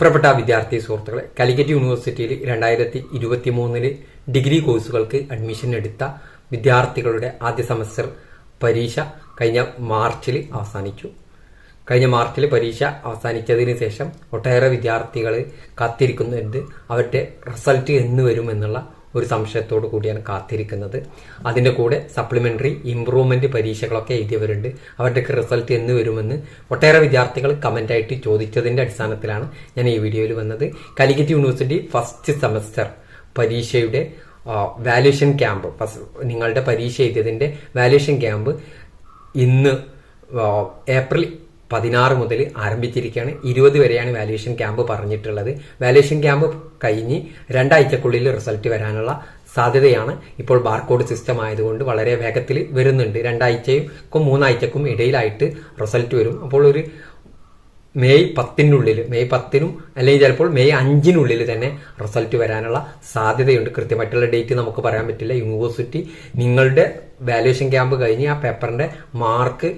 പ്രിയപ്പെട്ട വിദ്യാർത്ഥി സുഹൃത്തുക്കളെ കാലിക്കറ്റ് യൂണിവേഴ്സിറ്റിയിൽ രണ്ടായിരത്തി ഇരുപത്തി മൂന്നിൽ ഡിഗ്രി കോഴ്സുകൾക്ക് അഡ്മിഷൻ എടുത്ത വിദ്യാർത്ഥികളുടെ ആദ്യ സെമസ്റ്റർ പരീക്ഷ കഴിഞ്ഞ മാർച്ചിൽ അവസാനിച്ചു. കഴിഞ്ഞ മാർച്ചിൽ പരീക്ഷ അവസാനിച്ചതിന് ശേഷം ഒട്ടേറെ വിദ്യാർത്ഥികൾ കാത്തിരിക്കുന്നുണ്ട്. അവരുടെ റിസൾട്ട് എന്ന് വരും എന്നുള്ള ഒരു സംശയത്തോടു കൂടിയാണ് കാത്തിരിക്കുന്നത്. അതിന്റെ കൂടെ സപ്ലിമെന്ററി ഇംപ്രൂവ്മെന്റ് പരീക്ഷകളൊക്കെ എഴുതിയവരുണ്ട്. അവരുടെയൊക്കെ റിസൾട്ട് എന്ന് വരുമെന്ന് ഒട്ടേറെ വിദ്യാർത്ഥികൾ കമന്റായിട്ട് ചോദിച്ചതിന്റെ അടിസ്ഥാനത്തിലാണ് ഞാൻ ഈ വീഡിയോയിൽ വന്നത്. കാലിക്കറ്റ് യൂണിവേഴ്സിറ്റി ഫസ്റ്റ് സെമസ്റ്റർ പരീക്ഷയുടെ വാല്യുവേഷൻ ക്യാമ്പ് നിങ്ങളുടെ പരീക്ഷ എഴുതിയതിന്റെ വാല്യുവേഷൻ ക്യാമ്പ് ഇന്ന് ഏപ്രിൽ പതിനാറ് മുതൽ ആരംഭിച്ചിരിക്കുകയാണ്. ഇരുപത് വരെയാണ് വാല്യുവേഷൻ ക്യാമ്പ് പറഞ്ഞിട്ടുള്ളത്. വാല്യുവേഷൻ ക്യാമ്പ് കഴിഞ്ഞ് രണ്ടാഴ്ചക്കുള്ളിൽ റിസൾട്ട് വരാനുള്ള സാധ്യതയാണ് ഇപ്പോൾ ബാർകോഡ് സിസ്റ്റം ആയതുകൊണ്ട് വളരെ വേഗത്തിൽ വരുന്നുണ്ട്. രണ്ടാഴ്ചയ്ക്കും മൂന്നാഴ്ചക്കും ഇടയിലായിട്ട് റിസൾട്ട് വരും. അപ്പോൾ ഒരു മെയ് പത്തിനുള്ളിൽ മെയ് പത്തിനും അല്ലെങ്കിൽ ചിലപ്പോൾ മെയ് അഞ്ചിനുള്ളിൽ തന്നെ റിസൾട്ട് വരാനുള്ള സാധ്യതയുണ്ട്. കൃത്യമായിട്ടുള്ള ഡേറ്റ് നമുക്ക് പറയാൻ പറ്റില്ല. യൂണിവേഴ്സിറ്റി നിങ്ങളുടെ വാല്യുവേഷൻ ക്യാമ്പ് കഴിഞ്ഞ് ആ പേപ്പറിന്റെ മാർക്ക്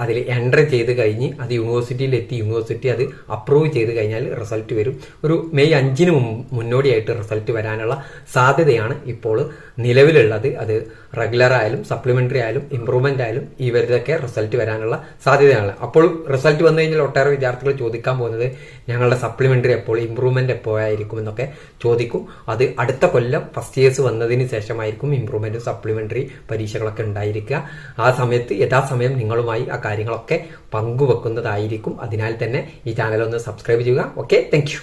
അതിൽ എൻട്രി ചെയ്ത് കഴിഞ്ഞ് അത് യൂണിവേഴ്സിറ്റിയിൽ എത്തി യൂണിവേഴ്സിറ്റി അത് അപ്രൂവ് ചെയ്ത് കഴിഞ്ഞാൽ റിസൾട്ട് വരും. ഒരു മെയ് അഞ്ചിന് മുന്നോടിയായിട്ട് റിസൾട്ട് വരാനുള്ള സാധ്യതയാണ് ഇപ്പോൾ നിലവിലുള്ളത്. അത് റെഗുലർ ആയാലും സപ്ലിമെന്ററി ആയാലും ഇംപ്രൂവ്മെന്റ് ആയാലും ഇവരുടെയൊക്കെ റിസൾട്ട് വരാനുള്ള സാധ്യതയാണ്. അപ്പോൾ റിസൾട്ട് വന്നു കഴിഞ്ഞാൽ ഒട്ടേറെ വിദ്യാർത്ഥികൾ ചോദിക്കാൻ പോകുന്നത് ഞങ്ങളുടെ സപ്ലിമെന്ററി എപ്പോൾ ഇമ്പ്രൂവ്മെന്റ് എപ്പോഴായിരിക്കും എന്നൊക്കെ ചോദിക്കും. അത് അടുത്ത കൊല്ലം ഫസ്റ്റ് ഇയേഴ്സ് വന്നതിന് ശേഷമായിരിക്കും ഇമ്പ്രൂവ്മെന്റ് സപ്ലിമെന്ററി പരീക്ഷകളൊക്കെ ഉണ്ടായിരിക്കുക. ആ സമയത്ത് യഥാസമയം നിങ്ങളുമായി ആ കാര്യങ്ങളൊക്കെ പങ്കുവെക്കുന്നതായിരിക്കും. അതിനാൽ തന്നെ ഈ ചാനൽ ഒന്ന് സബ്സ്ക്രൈബ് ചെയ്യുക. Okay thank